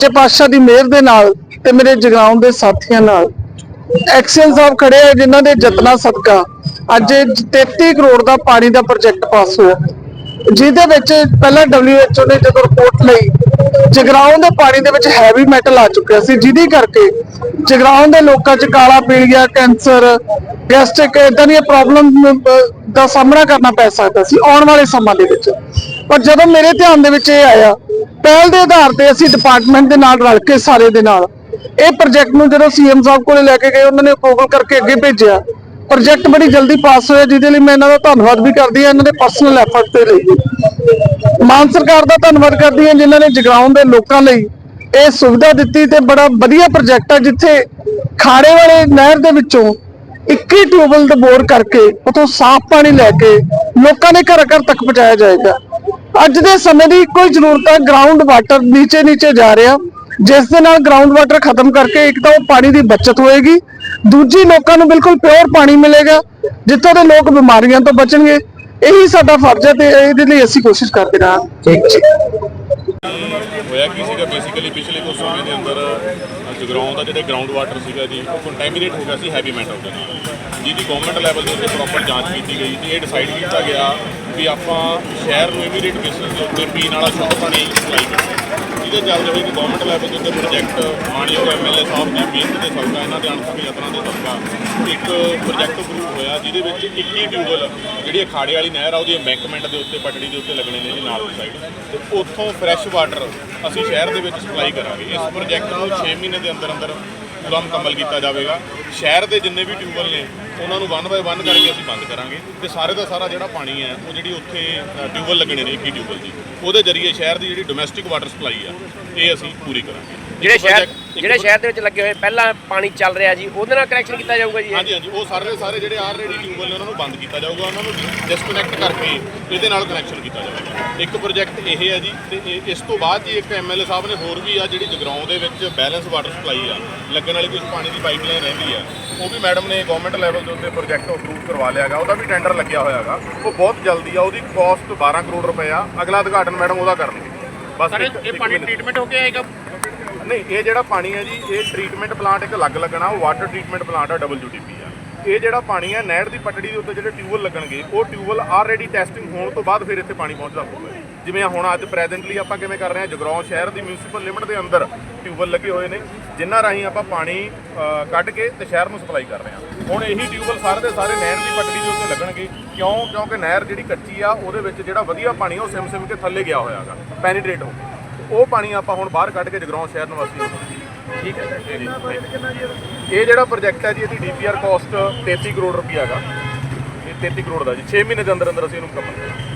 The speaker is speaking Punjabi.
ਸੱਚੇ ਪਾਤਸ਼ਾਹ ਦੀ ਮਿਹਰ ਦੇ ਨਾਲ ਤੇ ਮੇਰੇ ਜਗਰਾਉਂ ਦੇ ਸਾਥੀਆਂ ਨਾਲ। ਐਕਸ਼ਨ ਸਾਹਿਬ ਖੜੇ ਆ, ਜਿਨ੍ਹਾਂ ਦੇ ਜਤਨਾ ਸਦਕਾ ਅੱਜ ਇਹ 33 ਕਰੋੜ ਦਾ ਪਾਣੀ ਦਾ ਪ੍ਰੋਜੈਕਟ ਪਾਸ ਹੋਇਆ। ਜਿਹਦੇ ਵਿੱਚ ਪਹਿਲਾਂ WHO ਨੇ ਜਦੋਂ ਰਿਪੋਰਟ ਲਈ, ਜਗਰਾਉਂ ਦੇ ਪਾਣੀ ਦੇ ਵਿੱਚ ਹੈਵੀ ਮੈਟਲ ਆ ਚੁੱਕਿਆ ਸੀ। ਜਿਹਦੀ ਕਰਕੇ ਜਗਰਾਉਂ ਦੇ ਲੋਕਾਂ 'ਚ ਕਾਲਾ ਪੀਲੀਆ ਕੈਂਸਰ ਗੈਸਟ੍ਰਿਕ ਇਦਾਂ ਦੀਆਂ ਪ੍ਰੋਬਲਮ ਦਾ ਸਾਹਮਣਾ ਕਰਨਾ ਪੈ ਸਕਦਾ ਸੀ ਆਉਣ ਵਾਲੇ ਸਮਾਂ ਦੇ ਵਿੱਚ। ਪਰ ਜਦੋਂ ਮੇਰੇ ਧਿਆਨ ਦੇ ਵਿੱਚ ਇਹ ਆਇਆ ਪਹਿਲ ਦੇ ਆਧਾਰ ਤੇ ਅਸੀਂ ਡਿਪਾਰਟਮੈਂਟ ਦੇ ਨਾਲ ਰਲ ਕੇ ਸਾਰੇ ਦੇ ਨਾਲ ਇਹ ਪ੍ਰੋਜੈਕਟ ਨੂੰ ਜਦੋਂ ਸੀਐਮ ਸਾਹਿਬ ਕੋਲੇ ਲੈ ਕੇ ਗਏ, ਉਹਨਾਂ ਨੇ ਅਪਰੂਵਲ ਕਰਕੇ ਅੱਗੇ ਭੇਜਿਆ। ਪ੍ਰੋਜੈਕਟ ਬੜੀ ਜਲਦੀ ਪਾਸ ਹੋਇਆ, ਜਿਹਦੇ ਲਈ ਮੈਂ ਇਹਨਾਂ ਦਾ ਧੰਨਵਾਦ ਵੀ ਕਰਦੀ ਹਾਂ, ਇਹਨਾਂ ਦੇ ਪਰਸਨਲ ਐਫਰਟ ਤੇ ਲਈ। ਮਾਨ ਸਰਕਾਰ ਦਾ ਧੰਨਵਾਦ ਕਰਦੀ ਹਾਂ, ਜਿਨ੍ਹਾਂ ਨੇ ਜਗਰਾਉਂ ਦੇ ਲੋਕਾਂ ਲਈ ਇਹ ਸੁਵਿਧਾ ਦਿੱਤੀ ਤੇ ਬੜਾ ਵਧੀਆ ਪ੍ਰੋਜੈਕਟ ਹੈ ਜਿੱਥੇ ਖਾੜੇ ਵਾਲੇ ਨਹਿਰ ਦੇ ਵਿੱਚੋਂ 21 ਟਿਊਬਲ ਦੇ ਬੋਰ ਕਰਕੇ ਉਥੋਂ ਸਾਫ਼ ਪਾਣੀ ਲੈ ਕੇ ਲੋਕਾਂ ਦੇ ਘਰ ਘਰ ਤੱਕ ਪਹੁੰਚਾਇਆ ਜਾਏਗਾ। ਅੱਜ ਦੇ ਸਮੇਂ ਦੀ ਕੋਈ ਜ਼ਰੂਰਤ ਹੈ ਗਰਾਊਂਡ ਵਾਟਰ ਨੀਚੇ ਨੀਚੇ ਜਾ ਰਿਹਾ। ਜਿਸ ਦੇ ਨਾਲ ਗਰਾਊਂਡ ਵਾਟਰ ਖਤਮ ਕਰਕੇ ਇੱਕ ਤਾਂ ਉਹ ਪਾਣੀ ਦੀ ਬਚਤ ਹੋਏਗੀ। ਦੂਜੀ ਲੋਕਾਂ ਨੂੰ ਬਿਲਕੁਲ ਪਿਓਰ ਪਾਣੀ ਮਿਲੇਗਾ ਜਿੱਥੋਂ ਦੇ ਲੋਕ ਬਿਮਾਰੀਆਂ ਤੋਂ ਬਚਣਗੇ। ਇਹੀ ਸਾਡਾ ਫਰਜ਼ ਹੈ ਤੇ ਇਹਦੇ ਲਈ ਅਸੀਂ ਕੋਸ਼ਿਸ਼ ਕਰਦੇ ਰਹਾਂਗੇ ਹੋਇਆ ਕੀ ਸੀਗਾ? ਬੇਸਿਕਲੀ ਪਿਛਲੇ ਕੁਝ ਸਮੇਂ ਦੇ ਅੰਦਰ ਜਗਰਾਉਂ ਦਾ ਜਿਹੜਾ ਗਰਾਊਂਡ ਵਾਟਰ ਸੀਗਾ ਜੀ ਉਹ ਕੰਟੈਮੀਨੇਟ ਹੋ ਗਿਆ ਸੀ ਹੈਵੀ ਮੈਟਲ ਦੇ ਨਾਲ। ਜਿਹਦੀ ਗਵਰਨਮੈਂਟ ਲੈਵਲ ਦੇ ਉੱਤੇ ਪ੍ਰੋਪਰ ਜਾਂਚ ਕੀਤੀ ਗਈ ਤੇ ਇਹ ਡਿਸਾਈਡ ਕੀਤਾ ਗਿਆ ਵੀ ਆਪਾਂ ਸ਼ਹਿਰ ਨੂੰ ਇਮੀਡੀਏਟ ਬੇਸਿਸ ਦੇ ਉੱਤੇ ਪੀਣ ਵਾਲਾ ਸ਼ੁੱਧ ਪਾਣੀ ਸਪਲਾਈ ਕਰੀਏ ਜਿਹਦੇ ਚੱਲਦੇ ਹੋਏ ਕਿ ਗਵਰਨਮੈਂਟ ਲੈਵਲ ਦੇ ਉੱਤੇ ਪ੍ਰੋਜੈਕਟ ਮਾਨਯੋਗ ਐਮਐਲਏ ਸਾਹਿਬ ਦੀ ਮਿਹਨਤ ਦੇ ਸਦਕਾ, ਇਹਨਾਂ ਦੇ ਅਣਥੱਕ ਯਤਨਾਂ ਦੇ ਸਦਕਾ ਇੱਕ ਪ੍ਰੋਜੈਕਟ ਅਪਰੂਵ ਹੋਇਆ, ਜਿਹਦੇ ਵਿੱਚ 21 ਟਿਊਬਲ ਜਿਹੜੀ ਅਖਾੜੇ ਵਾਲੀ ਨਹਿਰ ਆ, ਉਹਦੀ ਐਮਬੈਂਕਮੈਂਟ ਦੇ ਉੱਤੇ, ਪਟੜੀ ਦੇ ਉੱਤੇ ਲੱਗਣੇ ਨੇ ਜੀ ਨਾਲ ਦੀ ਸਾਈਡ ਤੇ ਉੱਥੋਂ ਫਰੈਸ਼ ਵਾਟਰ ਅਸੀਂ ਸ਼ਹਿਰ ਦੇ ਵਿੱਚ ਸਪਲਾਈ ਕਰਾਂਗੇ। ਇਸ ਪ੍ਰੋਜੈਕਟ ਨੂੰ 6 ਮਹੀਨੇ ਦੇ ਅੰਦਰ ਅੰਦਰ ਪੂਰਾ ਮੁਕੰਮਲ ਕੀਤਾ ਜਾਵੇਗਾ। ਸ਼ਹਿਰ ਦੇ ਜਿੰਨੇ ਵੀ ਟਿਊਬਲ ਨੇ, ਉਹਨਾਂ ਨੂੰ ਵਨ ਬਾਏ ਵਨ ਕਰਕੇ ਅਸੀਂ ਬੰਦ ਕਰਾਂਗੇ। ਤੇ ਸਾਰੇ ਦਾ ਸਾਰਾ ਜਿਹੜਾ ਪਾਣੀ ਹੈ, ਉਹ ਜਿਹੜੀ ਉੱਥੇ ਟਿਊਬਲ ਲੱਗਣੇ ਨੇ 21 ਟਿਊਬਲ ਦੀ, ਉਹਦੇ ਜ਼ਰੀਏ ਸ਼ਹਿਰ ਦੀ ਜਿਹੜੀ ਡੋਮੈਸਟਿਕ ਵਾਟਰ ਸਪਲਾਈ ਆ, ਇਹ ਅਸੀਂ ਪੂਰੀ ਕਰਾਂਗੇ। ਜਿਹੜੇ ਸ਼ਹਿਰ ਜਿਹੜੇ ਸ਼ਹਿਰ ਦੇ ਵਿੱਚ ਲੱਗੇ ਹੋਏ ਪਹਿਲਾਂ ਪਾਣੀ ਚੱਲ ਰਿਹਾ ਜੀ ਉਹਦੇ ਨਾਲ ਕਨੈਕਸ਼ਨ ਕੀਤਾ ਜਾਊਗਾ ਜੀ? ਹਾਂਜੀ ਹਾਂਜੀ ਉਹ ਸਾਰੇ ਸਾਰੇ ਜਿਹੜੇ ਆਲਰੇਡੀ ਟਿਊਬਲ ਨੇ ਉਹਨਾਂ ਨੂੰ ਬੰਦ ਕੀਤਾ ਜਾਊਗਾ ਉਹਨਾਂ ਨੂੰ ਡਿਸਕਨੈਕਟ ਕਰਕੇ ਇਹਦੇ ਨਾਲ ਕਨੈਕਸ਼ਨ ਕੀਤਾ ਜਾਵੇਗਾ ਇੱਕ ਪ੍ਰੋਜੈਕਟ ਇਹ ਹੈ ਜੀ ਤੇ ਇਸ ਤੋਂ ਬਾਅਦ ਜੀ ਇੱਕ ਐਮਐਲਏ ਸਾਹਿਬ ਨੇ ਹੋਰ ਵੀ ਆ ਜਿਹੜੀ ਜਗਰਾਉਂ ਦੇ ਵਿੱਚ ਬੈਲੈਂਸ ਵਾਟਰ ਸਪਲਾਈ ਆ ਲੱਗਣ ਵਾਲੀ ਕੁਝ ਪਾਣੀ ਦੀ ਪਾਈਪਲਾਈਨ ਰਹਿੰਦੀ ਆ ਉਹ ਵੀ ਮੈਡਮ ਨੇ ਗਵਰਨਮੈਂਟ ਲੈਵਲ ਦੇ ਉੱਤੇ ਪ੍ਰੋਜੈਕਟ ਅਪਰੂਵ ਕਰਵਾ ਲਿਆਗਾ ਉਹਦਾ ਵੀ ਟੈਂਡਰ ਲੱਗਿਆ ਹੋਇਆਗਾ ਉਹ ਬਹੁਤ ਜਲਦੀ ਆ ਉਹਦੀ ਕਾਸਟ 12 ਕਰੋੜ ਰੁਪਏ ਆ ਅਗਲਾ ਉਦਘਾਟਨ ਮੈਡਮ ਉਹਦਾ ਕਰਨਗੇ। ਬਸ ਇਹ ਪਾਣੀ ਟ੍ਰੀਟਮੈਂਟ ਹੋ ਕੇ ਆਏਗਾ? ਨਹੀਂ, ਇਹ ਜਿਹੜਾ ਪਾਣੀ ਹੈ ਜੀ, ਇਹ ਟ੍ਰੀਟਮੈਂਟ ਪਲਾਂਟ ਇੱਕ ਅਲੱਗ ਲੱਗਣਾ, ਉਹ ਵਾਟਰ ਟ੍ਰੀਟਮੈਂਟ ਪਲਾਂਟ ਆ WTP ਆ। ਇਹ ਜਿਹੜਾ ਪਾਣੀ ਹੈ, ਨਹਿਰ ਦੀ ਪਟੜੀ ਦੇ ਉੱਤੇ ਜਿਹੜੇ ਟਿਊਬਲ ਲੱਗਣਗੇ, ਉਹ ਟਿਊਬਲ ਆਲਰੇਡੀ ਟੈਸਟਿੰਗ ਹੋਣ ਤੋਂ ਬਾਅਦ ਫਿਰ ਇੱਥੇ ਪਾਣੀ ਪਹੁੰਚਦਾ ਹੋਊਗਾ। ਜਿਵੇਂ ਹੁਣ ਅੱਜ ਪ੍ਰੈਜ਼ੈਂਟਲੀ ਆਪਾਂ ਕਿਵੇਂ ਕਰ ਰਹੇ ਹਾਂ ਜਗਰਾਉਂ ਸ਼ਹਿਰ ਦੀ ਮਿਊਨਿਸਪਲ ਲਿਮਟ ਦੇ ਅੰਦਰ ਟਿਊਬਲ ਲੱਗੇ ਹੋਏ ਨੇ, ਜਿਨ੍ਹਾਂ ਰਾਹੀਂ ਆਪਾਂ ਪਾਣੀ ਕੱਢ ਕੇ ਤੇ ਸ਼ਹਿਰ ਨੂੰ ਸਪਲਾਈ ਕਰ ਰਹੇ ਹਾਂ। ਹੁਣ ਇਹੀ ਟਿਊਬਲ ਸਾਰੇ ਦੇ ਸਾਰੇ ਨਹਿਰ ਦੀ ਪਟੜੀ ਦੇ ਉੱਤੇ ਲੱਗਣਗੇ, ਕਿਉਂ? ਕਿਉਂਕਿ ਨਹਿਰ ਜਿਹੜੀ ਕੱਚੀ ਆ, ਉਹਦੇ ਵਿੱਚ ਜਿਹੜਾ ਵਧੀਆ ਪਾਣੀ ਉਹ ਸਿਮ ਸਿਮ ਕੇ ਥੱਲੇ ਗਿਆ ਹੋਇਆਗਾ ਪੈਨੀਟ੍ਰੇਟ ਹੋ ਕੇ। ਉਹ ਪਾਣੀ ਆਪਾਂ ਹੁਣ ਬਾਹਰ ਕੱਢ ਕੇ ਜਗਰਾਉਂ ਸ਼ਹਿਰ ਨਿਵਾਸੀ ਠੀਕ ਹੈ। ਇਹ ਜਿਹੜਾ ਪ੍ਰੋਜੈਕਟ ਹੈ ਜੀ ਇਹਦੀ ਡੀਪੀਆਰ ਕਾਸਟ 33 ਕਰੋੜ ਰੁਪਈਆ ਹੈਗਾ। ਇਹ 33 ਕਰੋੜ ਦਾ ਜੀ। 6 ਮਹੀਨੇ ਦੇ ਅੰਦਰ ਅੰਦਰ ਅਸੀਂ ਇਹਨੂੰ ਮੁਕੰਮਲ ਕਰਾਂਗੇ।